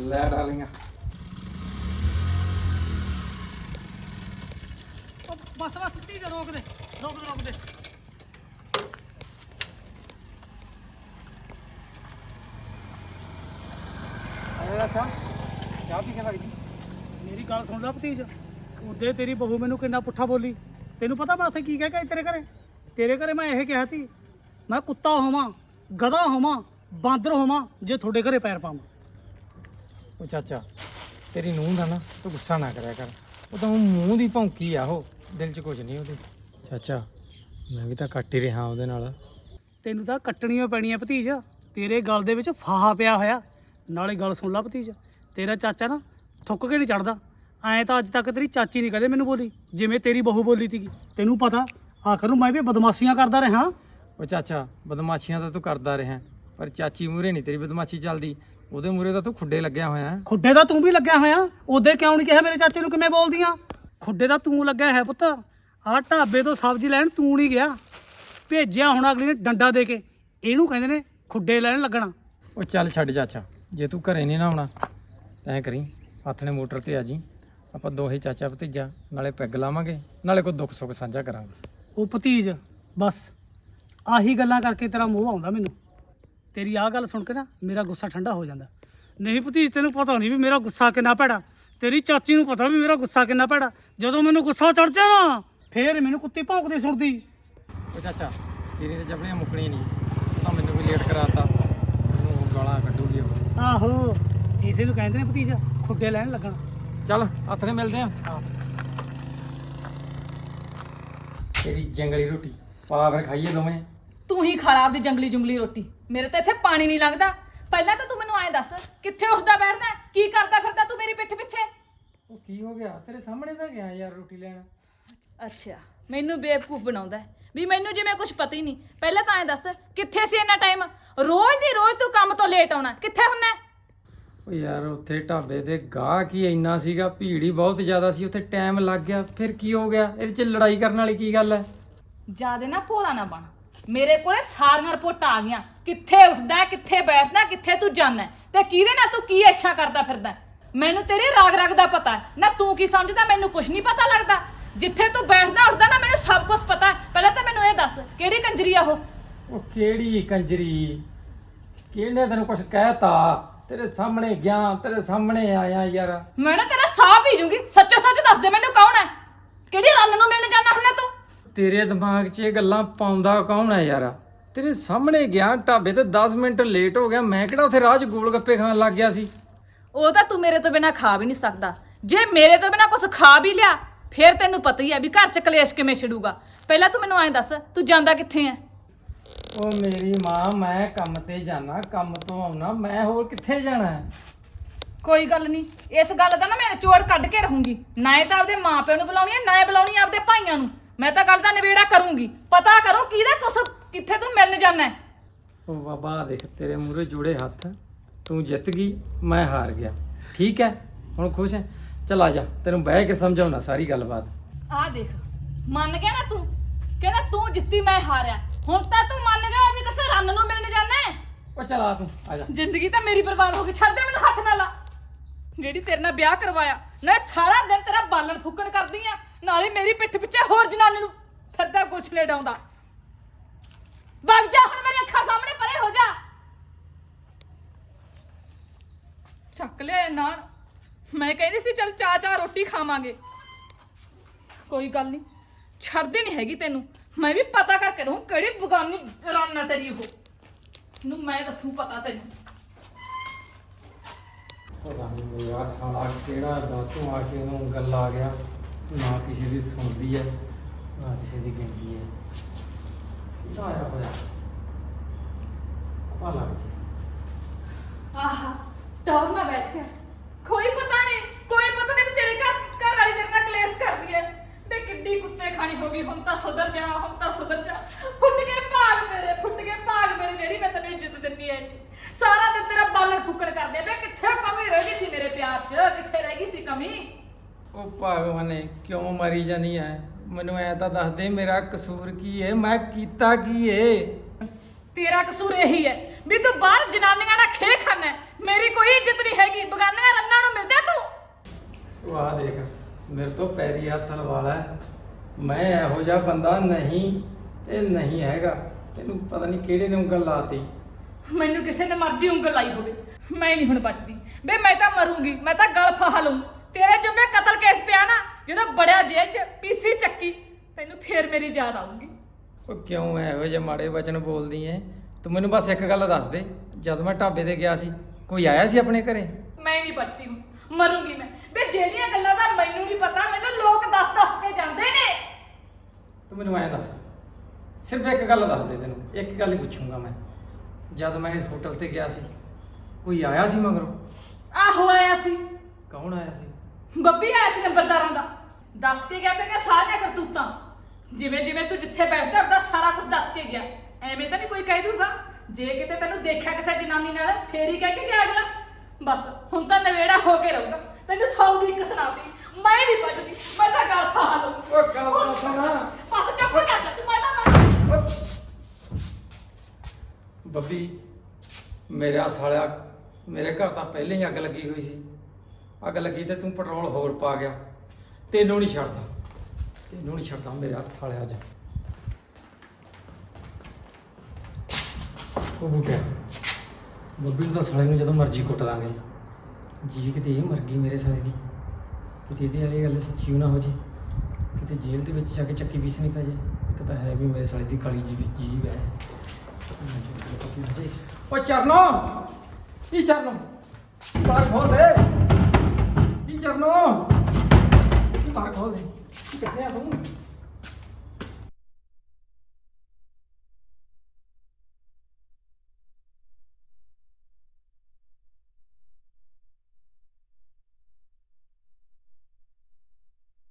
ਲੈ ਡਾਲੀਆਂ ਬਸ ਬਸ ਤੀ ਰੋਕ ਦੇ ਰੋਕ ਦੇ ਰੋਕ ਦੇ। ਅਰੇ ਅੱਛਾ ਚਾਹ? ਪੀ ਕੇ ਵਗ ਜੀ ਮੇਰੀ ਗੱਲ ਸੁਣ ਲੈ ਭਤੀਜ ਉਹਦੇ ਤੇਰੀ ਬਹੂ ਮੈਨੂੰ ਕਿੰਨਾ ਪੁੱਠਾ ਬੋਲੀ। ਤੈਨੂੰ ਪਤਾ ਮੈਂ ਉੱਥੇ ਕੀ ਕਹਿ ਕੇ ਤੇਰੇ ਘਰੇ? ਤੇਰੇ ਘਰੇ ਮੈਂ ਇਹ ਕਿਹਾ ਸੀ ਮੈਂ ਕੁੱਤਾ ਹੋਵਾਂ ਗਧਾ ਹੋਵਾਂ ਬਾਂਦਰ ਹੋਵਾਂ ਜੇ ਤੁਹਾਡੇ ਘਰੇ ਪੈਰ ਪਾਵਾਂ। ਉਹ ਚਾਚਾ ਤੇਰੀ ਨੂੰਹ ਦਾ ਨਾ ਤੂੰ ਗੁੱਸਾ ਨਾ ਕਰਿਆ ਕਰ। ਉਹ ਤਾਂ ਊਂ ਮੂੰਹ ਦੀ ਭੌਂਕੀ ਆ ਉਹ ਦਿਲ 'ਚ ਕੁਝ ਨਹੀਂ ਉਹਦੇ। ਚਾਚਾ ਮੈਂ ਵੀ ਤਾਂ ਕੱਟ ਹੀ ਰਿਹਾ ਉਹਦੇ ਨਾਲ। ਤੈਨੂੰ ਤਾਂ ਕੱਟਣੀਆਂ ਪੈਣੀਆਂ ਭਤੀਜ। ਤੇਰੇ ਗਲ ਦੇ ਵਿੱਚ ਫਾਹਾ ਪਿਆ ਹੋਇਆ। ਨਾਲੇ ਗੱਲ ਸੁਣ ਲੈ ਭਤੀਜ। ਤੇਰਾ ਚਾਚਾ ਨਾ ਥੁੱਕ ਕੇ ਨਹੀਂ ਚੜਦਾ। ਐਂ ਤਾਂ ਅੱਜ ਤੱਕ ਤੇਰੀ ਚਾਚੀ ਨਹੀਂ ਕਦੇ ਮੈਨੂੰ ਬੋਲੀ। ਜਿਵੇਂ ਤੇਰੀ ਬਹੂ ਬੋਲੀ ਸੀਗੀ। ਤੈਨੂੰ ਪਤਾ ਆਖਰ ਨੂੰ ਮੈਂ ਵੀ ਬਦਮਾਸ਼ੀਆਂ ਕਰਦਾ ਰਿਹਾ। ਉਹ ਚਾਚਾ ਬਦਮਾਸ਼ੀਆਂ ਤਾਂ ਤੂੰ ਕਰਦਾ ਰਿਹਾ। ਪਰ ਚਾਚੀ ਮੂਰੇ ਨਹੀਂ ਤੇਰੀ ਬਦਮਾਸ਼ੀ ਚੱਲਦੀ। ਉਹਦੇ ਮੂਰੇ ਤਾਂ ਤੂੰ ਖੁੱਡੇ ਲੱਗਿਆ ਹੋਇਆ ਖੁੱਡੇ ਦਾ ਤੂੰ ਵੀ ਲੱਗਿਆ ਹੋਇਆ? ਉਹਦੇ ਕਿਉਂ ਨਹੀਂ ਕਿਹਾ ਮੇਰੇ ਚਾਚੇ ਨੂੰ ਕਿਵੇਂ ਬੋਲਦੀਆਂ? ਖੁੱਡੇ ਦਾ ਤੂੰ ਲੱਗਿਆ ਹੈ ਪੁੱਤ। ਆਹ ਢਾਬੇ ਤੋਂ ਸਬਜ਼ੀ ਲੈਣ ਤੂੰ ਨਹੀਂ ਗਿਆ। ਭੇਜਿਆ ਹੁਣ ਅਗਲੀ ਨੇ ਡੰਡਾ ਦੇ ਕੇ। ਇਹਨੂੰ ਕਹਿੰਦੇ ਨੇ ਖੁੱਡੇ ਲੈਣ ਲੱਗਣਾ। ਉਹ ਚੱਲ ਛੱਡ ਚਾਚਾ ਜੇ ਤੂੰ ਘਰੇ ਨਹੀਂ ਨਾ ਆਉਣਾ ਐਂ ਕਰੀ ਹੱਥ ਨੇ ਮੋਟਰ ਤੇ ਆ ਜੀ। ਆਪਾਂ ਦੋਹੇ ਚਾਚਾ ਭਤੀਜਾ ਨਾਲੇ ਪੈਗ ਲਾਵਾਂਗੇ ਨਾਲੇ ਕੋਈ ਦੁੱਖ ਸੁੱਖ ਸਾਂਝਾ ਕਰਾਂਗੇ। ਉਹ ਭਤੀਜ ਬਸ। ਆਹੀ ਗੱਲਾਂ ਕਰਕੇ ਤੇਰਾ ਮੂੰਹ ਆਉਂਦਾ ਮੈਨੂੰ। ਤੇਰੀ ਆਹ ਗੱਲ ਸੁਣ ਕੇ ਨਾ ਮੇਰਾ ਗੁੱਸਾ ਠੰਡਾ ਹੋ ਜਾਂਦਾ। ਨਹੀਂ ਭਤੀਜ ਤੈਨੂੰ ਪਤਾ ਨਹੀਂ ਵੀ ਮੇਰਾ ਗੁੱਸਾ ਕਿੰਨਾ ਭੈੜਾ। ਤੇਰੀ ਚਾਚੀ ਨੂੰ ਪਤਾ ਵੀ ਮੇਰਾ ਗੁੱਸਾ ਕਿੰਨਾ ਭੈੜਾ। ਜਦੋਂ ਮੈਨੂੰ ਗੁੱਸਾ ਚੜ ਜਾ ਨਾ ਫੇਰ ਮੈਨੂੰ ਕੁੱਤੀ ਭੌਂਕਦੀ ਸੁਣਦੀ। ਉਹ ਚਾਚਾ ਤੇਰੀ ਤੇ ਜਬੜੀਆਂ ਮੁੱਕਣੀਆਂ ਨਹੀਂ। ਤਾਂ ਮੈਨੂੰ ਵੀ ਲੇਟ ਕਰਾਤਾ। ਮੈਨੂੰ ਉਹ ਗਾਲਾਂ ਕੱਢੂਗੀ ਉਹ। ਆਹੋ ਇਸੇ ਨੂੰ ਕਹਿੰਦੇ ਨੇ ਭਤੀਜਾ ਖੁੱਡੇ ਲੈਣ ਲੱਗਣਾ। ਚੱਲ ਹੱਥ ਨੇ ਮਿਲਦੇ ਆ। ਤੇਰੀ ਜੰਗਲੀ ਰੋਟੀ ਪਾ ਫਿਰ ਖਾਈਏ ਦੋਵੇਂ। ਤੂੰ ਹੀ ਖਾ ਲਾ ਆਪਦੀ ਜੰਗਲੀ ਜੁੰਗਲੀ ਰੋਟੀ। ਮੇਰੇ ਤਾਂ ਇੱਥੇ ਪਾਣੀ ਨਹੀਂ ਲੰਘਦਾ। ਪਹਿਲਾਂ ਤਾਂ ਤੂੰ ਮੈਨੂੰ ਐਂ ਦੱਸ ਕਿੱਥੇ ਉੱਠਦਾ ਬੈਠਦਾ ਹੈ? ਕੀ ਕਰਦਾ ਫਿਰਦਾ ਤੂੰ ਮੇਰੀ ਪਿੱਠ ਪਿੱਛੇ? ਉਹ ਕੀ ਹੋ ਗਿਆ? ਤੇਰੇ ਸਾਹਮਣੇ ਤਾਂ ਗਿਆ ਯਾਰ ਰੋਟੀ ਲੈਣ। ਅੱਛਾ ਮੈਨੂੰ ਬੇਵਕੂਫ ਬਣਾਉਂਦਾ ਹੈ। ਵੀ ਮੈਨੂੰ ਜਿਵੇਂ ਕੁਝ ਪਤਾ ਹੀ ਨਹੀਂ। ਪਹਿਲਾਂ ਤਾਂ ਐਂ ਦੱਸ ਕਿੱਥੇ ਸੀ ਇੰਨਾ ਟਾਈਮ ਰੋਜ਼ ਦੀ ਰੋਜ਼ ਤੂੰ ਕੰਮ ਤੋਂ ਲੇਟ ਆਉਣਾ ਕਿੱਥੇ ਹੁੰਨਾ ਹੈ? ਉਹ ਯਾਰ ਉੱਥੇ ਢਾਬੇ ਤੇ ਗਾਹ ਕੀ ਇੰਨਾ ਸੀਗਾ ਭੀੜ ਹੀ ਬਹੁਤ ਜ਼ਿਆਦਾ ਸੀ ਉੱਥੇ ਟਾਈਮ ਲੱਗ ਗਿਆ। ਫਿਰ ਕੀ ਹੋ ਗਿਆ? ਇਹਦੇ 'ਚ ਲੜਾਈ ਕਰਨ ਵਾਲੀ ਕੀ ਗੱਲ ਹੈ? ਜਿਆਦੇ ਨਾ ਭੋਲਾ ਨਾ ਬਣ। ਮੇਰੇ ਕੋਲੇ ਸਾਰੀਆਂ ਰਿਪੋਰਟਾਂ ਆ ਗਈਆਂ। ਕਿੱਥੇ ਉੱਠਦਾ ਹੈ, ਕਿੱਥੇ ਬੈਠਦਾ ਹੈ, ਕਿੱਥੇ ਤੂੰ ਜਾਂਦਾ ਹੈ, ਤੇ ਕਿਹਦੇ ਨਾਲ ਤੂੰ ਕੀ ਇੱਛਾ ਕਰਦਾ ਫਿਰਦਾ ਹੈ। ਮੈਨੂੰ ਤੇਰੇ ਰਾਗ ਰਾਗ ਦਾ ਪਤਾ ਹੈ। ਨਾ ਤੂੰ ਕੀ ਸਮਝਦਾ ਮੈਨੂੰ ਕੁਝ ਨਹੀਂ ਪਤਾ ਲੱਗਦਾ। ਜਿੱਥੇ ਤੂੰ ਬੈਠਦਾ ਉੱਠਦਾ ਨਾ ਮੈਨੂੰ ਸਭ ਕੁਝ ਪਤਾ ਹੈ। ਪਹਿਲਾਂ ਤਾਂ ਮੈਨੂੰ ਇਹ ਦੱਸ ਕਿਹੜੀ ਕੰਜਰੀ ਆ ਉਹ? ਉਹ ਕਿਹੜੀ ਕੰਜਰੀ? ਕਿਹਨੇ ਤੈਨੂੰ ਕੁਝ ਕਹਿਤਾ? ਤੇਰੇ ਸਾਹਮਣੇ ਗਿਆ ਤੇਰੇ ਸਾਹਮਣੇ ਆਇਆ ਯਾਰ। ਮੈਂ ਨਾ ਤੇਰਾ ਸਾਹ ਪੀ ਜੂਗੀ। ਸੱਚੋ ਸੱਚ ਦੱਸ ਦੇ ਮੈਨੂੰ ਕੌਣ ਹੈ? ਕਿਹੜੀ ਰੰਨ ਨੂੰ ਮਿਲਣ ਹੁੰਨਾ ਤੂੰ ਤੇਰੇ ਦਿਮਾਗ 'ਚ ਇਹ ਗੱਲਾਂ ਪਾਉਂਦਾ ਕੌਣ ਹੈ ਯਾਰ? ਤੇਰੇ ਸਾਹਮਣੇ ਗਿਆ ਢਾਬੇ ਤੇ 10 ਮਿੰਟ ਲੇਟ ਹੋ ਗਿਆ ਮੈਂ ਕਿਹੜਾ ਉੱਥੇ ਰਾਹ 'ਚ ਗੋਲ ਗੱਪੇ ਖਾਣ ਲੱਗ ਗਿਆ ਸੀ? ਉਹ ਤਾਂ ਤੂੰ ਮੇਰੇ ਤੋਂ ਬਿਨਾ ਖਾ ਵੀ ਨਹੀਂ ਸਕਦਾ। ਜੇ ਮੇਰੇ ਤੋਂ ਬਿਨਾ ਕੁਝ ਖਾ ਵੀ ਲਿਆ ਫਿਰ ਤੈਨੂੰ ਪਤਾ ਹੀ ਹੈ ਵੀ ਘਰ ਚ ਕਲੇਸ਼ ਕਿਵੇਂ ਛਿੜੂਗਾ। ਪਹਿਲਾਂ ਤੂੰ ਮੈਨੂੰ ਐਂ ਦੱਸ ਤੂੰ ਜਾਂਦਾ ਕਿੱਥੇ ਐ ਉਹ ਮੇਰੀ ਮਾਂ ਮੈਂ ਕੰਮ ਤੇ ਜਾਣਾ ਕੰਮ ਤੋਂ ਆਉਣਾ ਮੈਂ ਹੋਰ ਕਿੱਥੇ ਜਾਣਾ ਹੈ? ਕੋਈ ਗੱਲ ਨਹੀਂ ਇਸ ਗੱਲ ਦਾ ਨਾ ਮੈਂ ਨਿਚੋੜ ਕੱਢ ਕੇ ਰਹੂੰਗੀ। ਨਾ ਇਹ ਤਾਂ ਆਪਦੇ ਮਾਪਿਆਂ ਨੂੰ ਬੁਲਾਉਣੀ ਹੈ ਨਾ ਇਹ ਬੁਲਾਉਣੀ ਆਪਦੇ ਭਾਈਆਂ ਨੂੰ। ਮੈਂ ਤਾਂ ਗੱਲ ਦਾ ਨਿਬੇੜਾ ਕਰੂੰਗੀ। ਪਤਾ ਕਰੋ ਕਿਹਦਾ ਕੁਛ ਕਿੱਥੇ ਤੂੰ ਮਿਲਣ ਜਾਣਾ ਹੈ। ਉਹ ਬਾਬਾ ਦੇਖ ਤੇਰੇ ਮੂਹਰੇ ਜੋੜੇ ਹੱਥ ਤੂੰ ਜਿੱਤ ਗਈ ਮੈਂ ਹਾਰ ਗਿਆ। ਠੀਕ ਹੈ? ਹੁਣ ਖੁਸ਼ ਹੈ? ਚਲ ਆ ਜਾ ਤੈਨੂੰ ਬਹਿ ਕੇ ਸਮਝਾਉਣਾ ਸਾਰੀ ਗੱਲਬਾਤ। ਆਹ ਦੇਖ ਮੰਨ ਗਿਆ ਨਾ ਤੂੰ? ਕਹਿੰਦਾ ਤੂੰ ਜਿੱਤੀ ਮੈਂ ਹਾਰਿਆ। ਹੁਣ ਤਾਂ ਤੂੰ ਮੰਨ ਗਿਆ ਵੀ ਕਿਸੇ ਰੰਨ ਨੂੰ ਮਿਲਣ ਜਾਣਾ ਹੈ। ਉਹ ਚਲ ਆ ਤੂੰ ਆ ਜਾ। ਜ਼ਿੰਦਗੀ ਤਾਂ ਮੇਰੀ ਬਰਬਾਦ ਹੋ ਗਈ ਛੱਡ ਦੇ ਮੈਨੂੰ ਹੱਥ ਨਾਲ। ਲਾ ਜਿਹੜੀ ਤੇਰੇ ਨਾਲ ਵਿਆਹ ਕਰਵਾਇਆ ਨਾ ਇਹ ਸਾਰਾ ਦਿਨ ਤੇਰਾ ਬਾਲਣ ਫੁੱਕਣ ਕਰਦੀ ਆ। ਨਾਲੇ ਮੇਰੀ ਪਿੱਠ ਪਿੱਛੇ ਹੋਰ ਜਨਾਨੀ ਨੂੰ ਫਿਰਦਾ ਕੁਛ ਲੈ ਵਗ ਜਾ ਹੁਣ ਮੇਰੀ ਅੱਖਾਂ ਸਾਹਮਣੇ, ਪਰੇ ਹੋ ਜਾ। ਚੱਕ ਲਿਆ ਇਹ ਨਾਲ। ਮੈਂ ਕਹਿੰਦੀ ਸੀ, ਚਲ ਚਾ ਚਾ ਰੋਟੀ ਖਾਵਾਂਗੇ। ਕੋਈ ਗੱਲ ਨਹੀਂ, ਛੱਡਦੀ ਨਹੀਂ ਹੈਗੀ ਤੈਨੂੰ। ਮੈਂ ਵੀ ਪਤਾ ਕਰਕੇ ਰਹੂੰ ਕਿਹੜੀ ਬਗਾਨੀ ਰਾਨਾ ਤੇਰੀ ਉਹ। ਨੂੰ ਮੈਂ ਦੱਸੂ ਪਤਾ ਤੈਨੂੰ। ਪਤਾ ਨਹੀਂ ਯਾਰ ਸਾਲਾ ਕਿਹੜਾ ਦਾਤੂ ਆ ਕੇ ਉਹਨੂੰ ਗੱਲ ਆ ਗਿਆ। ਨਾ ਕਿਸੇ ਦੀ ਸੁਣਦੀ ਹੈ ਨਾ ਕਿਸੇ ਦੀ ਗਿਣਦੀ ਹੈ ਕਿਹਦਾ ਆਇਆ ਹੋਇਆ। ਪਾ ਲੱਗ ਜੀ ਆਹਾ, ਟੌਰ ਨਾ ਬੈਠ ਕੇ ਕੋਈ ਪਤਾ ਨਹੀਂ, ਕੋਈ ਪਤਾ ਨਹੀਂ ਵੀ ਤੇਰੇ ਘਰ ਘਰ ਵਾਲੀ ਤੇਰੇ ਨਾਲ ਕਲੇਸ਼ ਕਰਦੀ ਹੈ ਬੇ ਕਿੱਡੀ ਕੁੱਤੇ ਖਾਣੀ ਹੋ ਗਈ, ਹੁਣ ਤਾਂ ਸੁਧਰ ਜਾ, ਹੁਣ ਤਾਂ ਸੁਧਰ ਜਾ। ਫੁੱਟ ਕੇ ਭਾਗ ਮੇਰੇ, ਫੁੱਟ ਕੇ ਭਾਗ ਮੇਰੇ, ਜਿਹੜੀ ਮੈਂ ਤੈਨੂੰ ਇੱਜ਼ਤ ਦਿੰਦੀ ਐ ਸਾਰਾ ਦਿਨ ਤੇਰਾ ਬਾਲਣ ਫੁੱਕੜ ਕਰਦੇ ਬੇ ਕਿੱਥੇ ਕਮੀ ਰਹਿ ਗਈ ਸੀ ਮੇਰੇ ਪਿਆਰ 'ਚ? ਕਿੱਥੇ ਰਹਿ ਗਈ ਸੀ ਕਮੀ? ਉਹ ਭਗਵਾਨੇ ਕਿਉਂ ਮਾਰੀ ਜਾਨੀ ਐ? ਮੈਨੂੰ ਐ ਤਾਂ ਦੱਸ ਦੇ ਮੇਰਾ ਕਸੂਰ ਕੀ ਏ ਮੈਂ ਕੀਤਾ ਕੀ ਏ? ਤੇਰਾ ਕਸੂਰ ਇਹੀ ਹੈ ਵੀ ਤੂੰ ਬਾਹਰ ਜਨਾਨੀਆਂ ਨਾਲ ਖੇ ਖਾਨਾ ਮੇਰੀ ਕੋਈ ਇੱਜ਼ਤ ਨਹੀਂ ਹੈਗੀ। ਬਗਾਨੀਆਂ ਰੰਨਾਂ ਨੂੰ ਮਿਲਦਾ ਤੂੰ? ਉਹ ਦੇਖ ਮੇਰੇ ਤੋਂ ਪੈਰੀ ਹੱਥ ਲਵਾ ਲੈ। ਮੈਂ ਇਹੋ ਜਿਹਾ ਬੰਦਾ ਨਹੀਂ ਤੇ ਨਹੀਂ ਹੈਗਾ। ਤੈਨੂੰ ਪਤਾ ਨਹੀਂ ਕਿਹੜੇ ਨੇ ਉਂਗਲ ਲਾਤੀ। ਮੈਨੂੰ ਕਿਸੇ ਨੇ ਮਰਜ਼ੀ ਉਂਗਲ ਲਾਈ ਹੋਵੇ। ਮੈਂ ਨਹੀਂ ਹੁਣ ਬਚਦੀ। ਬੇ ਮੈਂ ਤਾਂ ਮਰੂਗੀ। ਮੈਂ ਤਾਂ ਗਲ ਫਾਹ ਲੂੰ ਤੇਰੇ ਜੁਮੇ ਕਤਲ ਕੇਸ ਪਿਆ ਨਾ ਜਦੋਂ ਬੜਿਆ ਜੇਲ੍ਹ 'ਚ ਪੀਸੀ ਚੱਕੀ ਤੈਨੂੰ ਫੇਰ ਮੇਰੀ ਯਾਦ ਆਊਗੀ। ਉਹ ਕਿਉਂ ਇਹੋ ਜਿਹੇ ਮਾੜੇ ਵਚਨ ਬੋਲਦੀ ਐ? ਤੂੰ ਮੈਨੂੰ ਬਸ ਇੱਕ ਗੱਲ ਦੱਸ ਦੇ ਜਦ ਮੈਂ ਢਾਬੇ ਤੇ ਗਿਆ ਸੀ ਕੋਈ ਆਇਆ ਸੀ ਆਪਣੇ ਘਰੇ? ਮੈਂ ਨਹੀਂ ਬਚਦੀ ਹੁਣ ਮਰੂੰਗੀ ਮੈਂ। ਬੇ ਜਿਹੜੀਆਂ ਗੱਲਾਂ ਦਾ ਮੈਨੂੰ ਨਹੀਂ ਪਤਾ ਮੈਨੂੰ ਲੋਕ ਦੱਸ ਦੱਸ ਕੇ ਜਾਂਦੇ ਨੇ। ਤੂੰ ਮੈਨੂੰ ਐਂ ਦੱਸ ਸਿਰਫ ਇੱਕ ਗੱਲ ਦੱਸ ਦੇ ਤੈਨੂੰ ਇੱਕ ਗੱਲ ਹੀ ਪੁੱਛੂੰਗਾ ਮੈਂ। ਜਦ ਮੈਂ ਹੋਟਲ ਤੇ ਗਿਆ ਸੀ ਕੋਈ ਆਇਆ ਸੀ ਮਗਰੋਂ? ਆਹੋ ਆਇਆ ਸੀ। ਕੌਣ ਆਇਆ ਸੀ? ਬੱਬੀ ਆਇਆ ਸੀ ਨੰਬਰਦਾਰਾਂ ਦਾ। ਦੱਸ ਕੇ ਗਿਆ ਤੇਰੀਆਂ ਸਾਰੀਆਂ ਕਰਤੂਤਾਂ। ਜਿਵੇਂ ਜਿਵੇਂ ਤੂੰ ਜਿੱਥੇ ਬੈਠਦਾ ਉਹਦਾ ਸਾਰਾ ਕੁਝ ਦੱਸ ਕੇ ਗਿਆ। ਐਵੇਂ ਤਾਂ ਨਹੀਂ ਕੋਈ ਕਹਿ ਦੂਗਾ? ਜੇ ਕਿਤੇ ਤੈਨੂੰ ਦੇਖਿਆ ਕਿਸੇ ਜਨਾਨੀ ਨਾਲ ਫੇਰ ਹੀ ਕਹਿ ਕੇ ਗਿਆ ਅਗਲਾ। ਬਸ ਹੁਣ ਤਾਂ ਨਵੇੜਾ ਹੋ ਕੇ ਰਹੂਗਾ। ਤੈਨੂੰ ਸੌ ਦੀ ਇੱਕ ਸੁਣਾਤੀ। ਮੈਂ ਨਹੀਂ ਬਚਦੀ ਮੈਂ ਤਾਂ ਗੱਲ ਖਾ ਲਊਂ। ਉਹ ਗੱਲ ਤਾਂ ਸੁਣਾ ਬਸ ਚੁੱਪ ਕਰ ਜਾ ਤੂੰ ਮੈਂ ਤਾਂ ਮਰ ਬੱਬੀ ਮੇਰਾ ਸਾਲਿਆ ਮੇਰੇ ਘਰ ਤਾਂ ਪਹਿਲੇ ਹੀ ਅੱਗ ਲੱਗੀ ਹੋਈ ਸੀ। ਅੱਗ ਲੱਗੀ ਤੇ ਤੂੰ ਪੈਟਰੋਲ ਹੋਰ ਪਾ ਗਿਆ। ਤੈਨੂੰ ਨਹੀਂ ਛੱਡਦਾ। ਤੈਨੂੰ ਨਹੀਂ ਛੱਡਦਾ ਮੇਰਾ ਸਾਲਿਆ ਅੱਜ। ਉਹ ਬੁੱਢਾ ਬੱਬੀ ਨੂੰ ਤਾਂ ਸਾਲੇ ਨੂੰ ਜਦੋਂ ਮਰਜ਼ੀ ਕੁੱਟ ਦਾਂਗੇ ਜੀ ਕਿਤੇ ਇਹ ਮਰ ਗਈ ਮੇਰੇ ਸਾਲੇ ਦੀ। ਕਿਤੇ ਇਹਦੇ ਵਾਲੀ ਗੱਲ ਸੱਚੀ ਨਾ ਹੋ ਜੇ। ਕਿਤੇ ਜੇਲ੍ਹ ਦੇ ਵਿੱਚ ਜਾ ਕੇ ਚੱਕੀ ਪੀਸਣੀ ਪੈ ਜੇ। ਇੱਕ ਤਾਂ ਹੈ ਵੀ ਮੇਰੇ ਸਾਲੇ ਦੀ ਕਾਲੀ ਜੀ ਜੀਵ ਹੈ। ਓ ਚਰਨੋ। ਕੀ ਚਰਨੋ? ਬਾਹਰ ਖੋਲ ਦੇ। ਚਰਨੋ। ਕੀ ਬਾਹਰ ਖੋਲ ਦੇ ਕਿੱਥੇ ਆ ਤੂੰ।